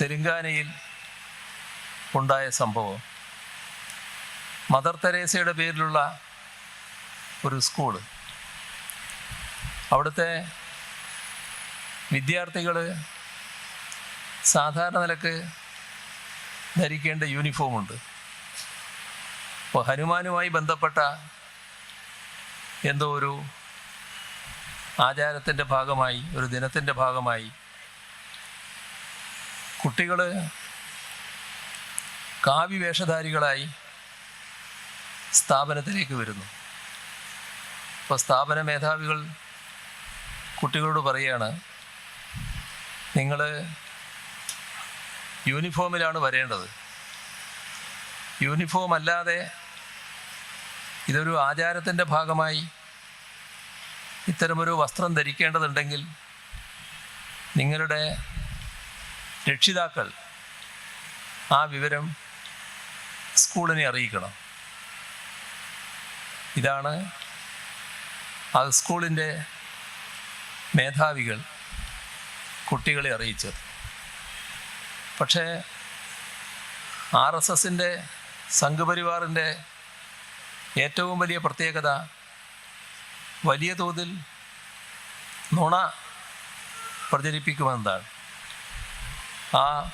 തെലുങ്കാനയിൽ ഉണ്ടായ സംഭവം. മദർ തെരേസയുടെ പേരിലുള്ള ഒരു സ്കൂൾ. അവിടുത്തെ വിദ്യാർത്ഥികൾ സാധാരണ നിലയ്ക്ക് ധരിക്കേണ്ട യൂണിഫോമുണ്ട്. അപ്പോൾ ഹനുമാനുമായി ബന്ധപ്പെട്ട എന്തോ ഒരു ആചാരത്തിന്റെ ഭാഗമായി ഒരു ദിനത്തിന്റെ ഭാഗമായി കുട്ടികൾ കാവ്യ വേഷധാരികളായി സ്ഥാപനത്തിലേക്ക് വരുന്നു. അപ്പോൾ സ്ഥാപന മേധാവികൾ കുട്ടികളോട് പറയുകയാണ് നിങ്ങൾ യൂണിഫോമിലാണ് വരേണ്ടത്. യൂണിഫോം അല്ലാതെ ഇതൊരു ആചാരത്തിന്റെ ഭാഗമായി ഇത്തരമൊരു വസ്ത്രം ധരിക്കേണ്ടതുണ്ടെങ്കിൽ നിങ്ങളുടെ രക്ഷിതാക്കൾ ആ വിവരം സ്കൂളിനെ അറിയിക്കണം. ഇതാണ് ആ സ്കൂളിന്റെ മേധാവികൾ കുട്ടികളെ അറിയിച്ചത്. പക്ഷേ ആർ എസ് എസിന്റെ സംഘപരിവാറിന്റെ ഏറ്റവും വലിയ പ്രത്യേകത വലിയ തോതിൽ നുണ പ്രചരിപ്പിക്കുമെന്നതാണ് ആ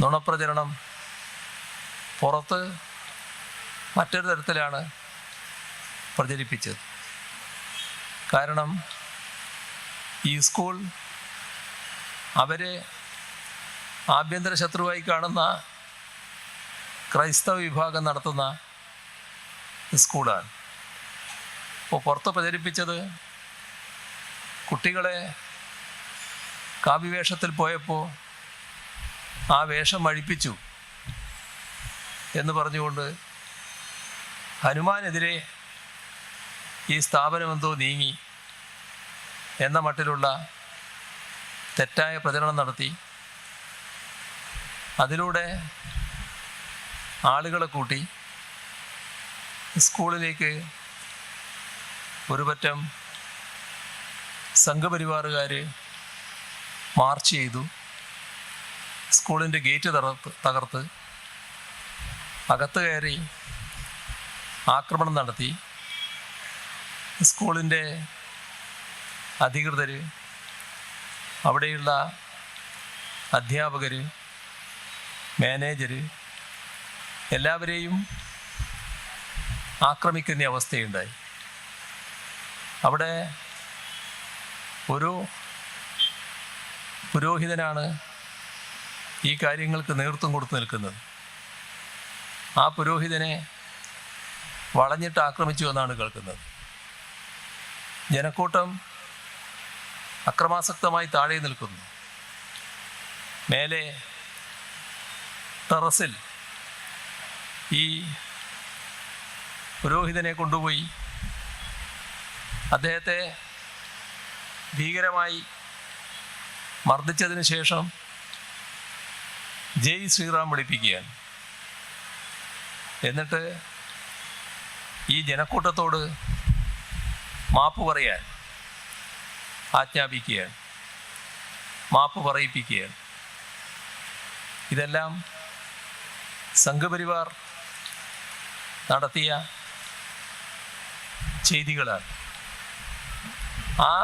നുണപ്രചരണം പുറത്ത് മറ്റൊരു തരത്തിലാണ് പ്രചരിപ്പിച്ചത്. കാരണം ഈ സ്കൂൾ അവരെ ആഭ്യന്തര ശത്രുവായി കാണുന്ന ക്രൈസ്തവ വിഭാഗം നടത്തുന്ന സ്കൂളാണ്. അപ്പോൾ പുറത്ത് പ്രചരിപ്പിച്ചത് കുട്ടികളെ കാവ്യവേഷത്തിൽ പോയപ്പോൾ ആ വേഷം അഴിപ്പിച്ചു എന്ന് പറഞ്ഞുകൊണ്ട് ഹനുമാനെതിരെ ഈ സ്ഥാപനം എന്തോ നീങ്ങി എന്ന മട്ടിലുള്ള തെറ്റായ പ്രചരണം നടത്തി. അതിലൂടെ ആളുകളെ കൂട്ടി സ്കൂളിലേക്ക് ഒരുപറ്റം സംഘപരിവാറുകാർ മാർച്ച് ചെയ്തു. സ്കൂളിന്റെ ഗേറ്റ് തകർത്ത് തകർത്ത് അകത്ത് കയറി ആക്രമണം നടത്തി. സ്കൂളിന്റെ അധികൃതർ അവിടെയുള്ള അധ്യാപകർ മാനേജർ എല്ലാവരെയും ആക്രമിക്കുന്ന അവസ്ഥയുണ്ടായി. അവിടെ ഒരു പുരോഹിതനാണ് ഈ കാര്യങ്ങൾക്ക് നേതൃത്വം കൊടുത്തു നിൽക്കുന്നത്. ആ പുരോഹിതനെ വളഞ്ഞിട്ട് ആക്രമിച്ചു എന്നാണ് കേൾക്കുന്നത്. ജനക്കൂട്ടം അക്രമാസക്തമായി താഴെ നിൽക്കുന്നു. മേലെ ടെറസിൽ ഈ പുരോഹിതനെ കൊണ്ടുപോയി അദ്ദേഹത്തെ ഭീകരമായി മർദ്ദിച്ചതിന് ശേഷം ജയ് ശ്രീറാം വിളിപ്പിക്കുകയാണ്. എന്നിട്ട് ഈ ജനക്കൂട്ടത്തോട് മാപ്പ് പറയാൻ ആജ്ഞാപിക്കുകയാണ്. മാപ്പ് പറയിപ്പിക്കുകയാണ്. ഇതെല്ലാം സംഘപരിവാർ നടത്തിയ ചെയ്തികളാണ്. ആ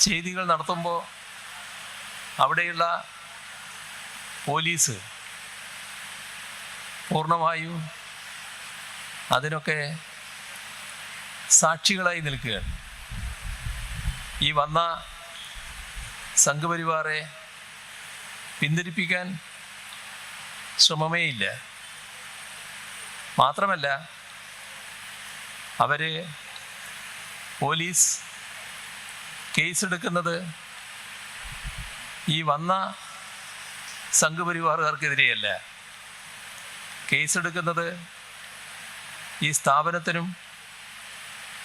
ചെയ്തികൾ നടത്തുമ്പോൾ അവിടെയുള്ള പോലീസ് പൂർണമായും അതിനൊക്കെ സാക്ഷികളായി നിൽക്കുകയാണ്. ഈ വന്ന സംഘപരിവാറെ പിന്തിരിപ്പിക്കാൻ ശ്രമമേ ഇല്ല. മാത്രമല്ല അവർ പോലീസ് കേസെടുക്കുന്നത് ഈ വന്ന സംഘപരിവാറുകാർക്കെതിരെയല്ല. കേസെടുക്കുന്നത് ഈ സ്ഥാപനത്തിനും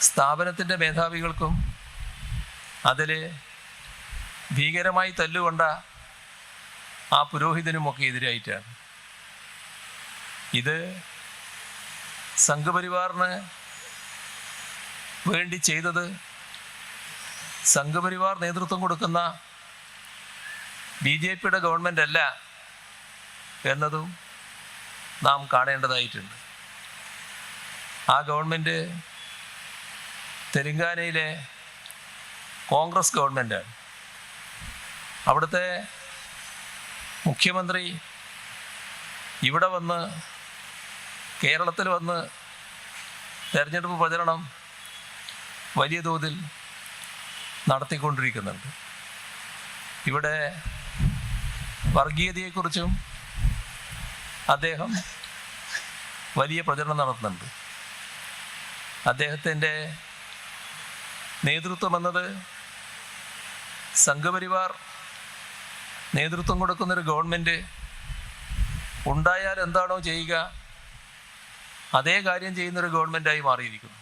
സ്ഥാപനത്തിന്റെ മേധാവികൾക്കും അതിൽ ഭീകരമായി തല്ലുകൊണ്ട ആ പുരോഹിതനുമൊക്കെ എതിരായിട്ടാണ്. ഇത് സംഘപരിവാറിന് വേണ്ടി ചെയ്തത് സംഘപരിവാർ നേതൃത്വം കൊടുക്കുന്ന ബി ജെ പിയുടെ ഗവൺമെന്റ് അല്ല എന്നതും നാം കാണേണ്ടതായിട്ടുണ്ട്. ആ ഗവൺമെന്റ് തെലങ്കാനയിലെ കോൺഗ്രസ് ഗവൺമെന്റാണ് അവിടുത്തെ മുഖ്യമന്ത്രി ഇവിടെ വന്ന് കേരളത്തിൽ വന്ന് തെരഞ്ഞെടുപ്പ് പ്രചരണം വലിയ തോതിൽ നടത്തിക്കൊണ്ടിരിക്കുന്നുണ്ട്. ഇവിടെ വർഗീയതയെക്കുറിച്ചും അദ്ദേഹം വലിയ പ്രചരണം നടത്തുന്നുണ്ട്. അദ്ദേഹത്തിന്റെ നേതൃത്വം എന്നത് സംഘപരിവാർ നേതൃത്വം കൊടുക്കുന്നൊരു ഗവൺമെന്റ് ഉണ്ടായാൽ എന്താണോ ചെയ്യുക അതേ കാര്യം ചെയ്യുന്നൊരു ഗവൺമെന്റായി മാറിയിരിക്കുന്നു.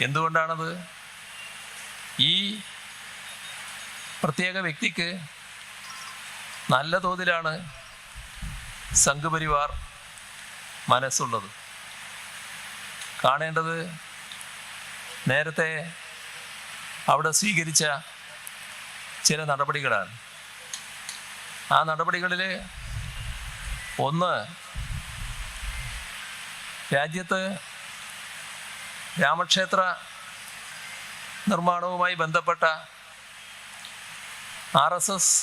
എന്തുകൊണ്ടാണത്? ഈ പ്രത്യേക വ്യക്തിക്ക് നല്ല തോതിലാണ് സംഘപരിവാർ മനസ്സുള്ളത്. കാണേണ്ടത് നേരത്തെ അവിടെ സ്വീകരിച്ച ചില നടപടികളാണ്. ആ നടപടികളിൽ ഒന്ന് രാജ്യത്ത് രാമക്ഷേത്ര നിർമ്മാണവുമായി ബന്ധപ്പെട്ട ആർ എസ് എസ്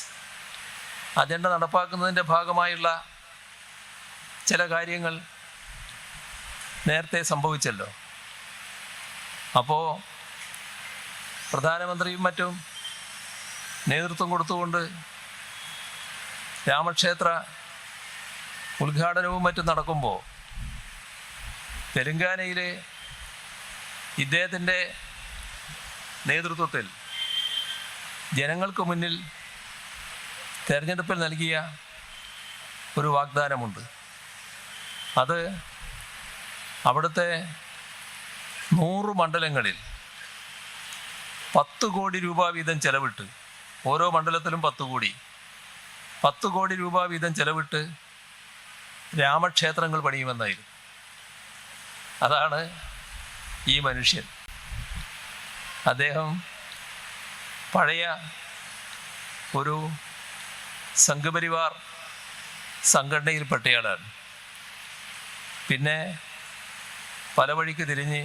അജണ്ട നടപ്പാക്കുന്നതിന്റെ ഭാഗമായുള്ള ചില കാര്യങ്ങൾ നേരത്തെ സംഭവിച്ചല്ലോ. അപ്പോൾ പ്രധാനമന്ത്രിയും മറ്റും നേതൃത്വം കൊടുത്തുകൊണ്ട് രാമക്ഷേത്ര ഉദ്ഘാടനവും മറ്റും നടക്കുമ്പോൾ തെലങ്കാനയിലെ ഇദ്ദേഹത്തിന്റെ നേതൃത്വത്തിൽ ജനങ്ങൾക്ക് മുന്നിൽ തെരഞ്ഞെടുപ്പിൽ നൽകിയ ഒരു വാഗ്ദാനമുണ്ട്. അത് അവിടുത്തെ നൂറ് മണ്ഡലങ്ങളിൽ പത്ത് കോടി രൂപ വീതം ചെലവിട്ട് ഓരോ മണ്ഡലത്തിലും പത്ത് കോടി പത്ത് കോടി രൂപ വീതം ചെലവിട്ട് രാമക്ഷേത്രങ്ങൾ പണിയുമെന്നായിരുന്നു. അതാണ് ഈ മനുഷ്യൻ. അദ്ദേഹം പഴയ ഒരു സംഘപരിവാർ സംഘടനയിൽപ്പെട്ടയാളാണ്. പിന്നെ പല വഴിക്ക് തിരിഞ്ഞ്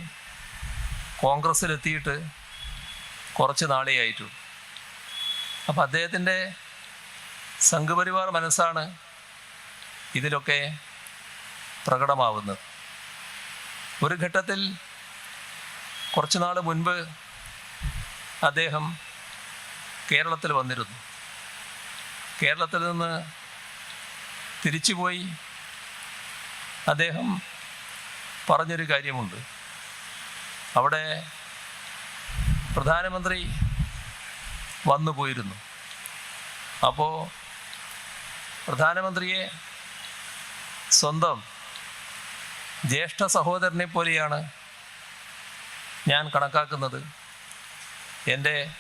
കോൺഗ്രസ്സിലെത്തിയിട്ട് കുറച്ച് നാളേ ആയിട്ടുള്ളൂ അപ്പം അദ്ദേഹത്തിന്റെ സംഘപരിവാർ മനസ്സാണ് ഇതിലൊക്കെ പ്രകടമാവുന്നത്. ഒരു ഘട്ടത്തിൽ കുറച്ച് നാൾ മുൻപ് അദ്ദേഹം കേരളത്തിൽ വന്നിരുന്നു. കേരളത്തിൽ നിന്ന് തിരിച്ചുപോയി. അദ്ദേഹം പറഞ്ഞൊരു കാര്യമുണ്ട്. അവിടെ പ്രധാനമന്ത്രി വന്നു പോയിരുന്നു. അപ്പോൾ പ്രധാനമന്ത്രിയെ സ്വന്തം ജ്യേഷ്ഠ സഹോദരനെ പോലെയാണ് ഞാൻ കണക്കാക്കുന്നത്. എന്റെ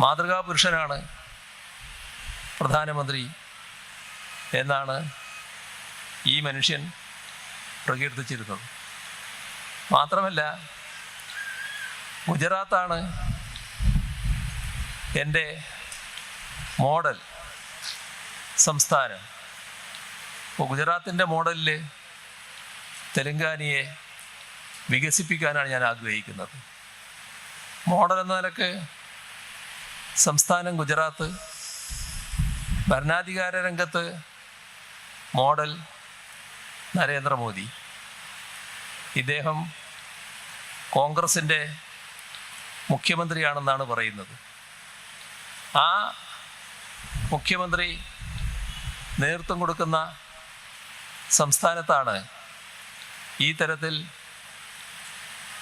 മാതൃകാ പുരുഷനാണ് പ്രധാനമന്ത്രി എന്നാണ് ഈ മനുഷ്യൻ പ്രകീർത്തിച്ചിരുന്നത്. മാത്രമല്ല ഗുജറാത്താണ് എന്റെ മോഡൽ സംസ്ഥാനം. അപ്പോൾ ഗുജറാത്തിന്റെ മോഡലിൽ തെലങ്കാനയെ വികസിപ്പിക്കാനാണ് ഞാൻ ആഗ്രഹിക്കുന്നത്. മോഡൽ എന്ന നിലയ്ക്ക് സംസ്ഥാനം ഗുജറാത്ത് ഭരണാധികാര രംഗത്ത് മോഡൽ നരേന്ദ്രമോദി. ഇദ്ദേഹം കോൺഗ്രസിന്റെ മുഖ്യമന്ത്രിയാണെന്നാണ് പറയുന്നത്. ആ മുഖ്യമന്ത്രി നേതൃത്വം കൊടുക്കുന്ന സംസ്ഥാനത്താണ് ഈ തരത്തിൽ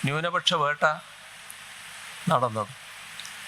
ന്യൂനപക്ഷ വേട്ട നടന്നത്.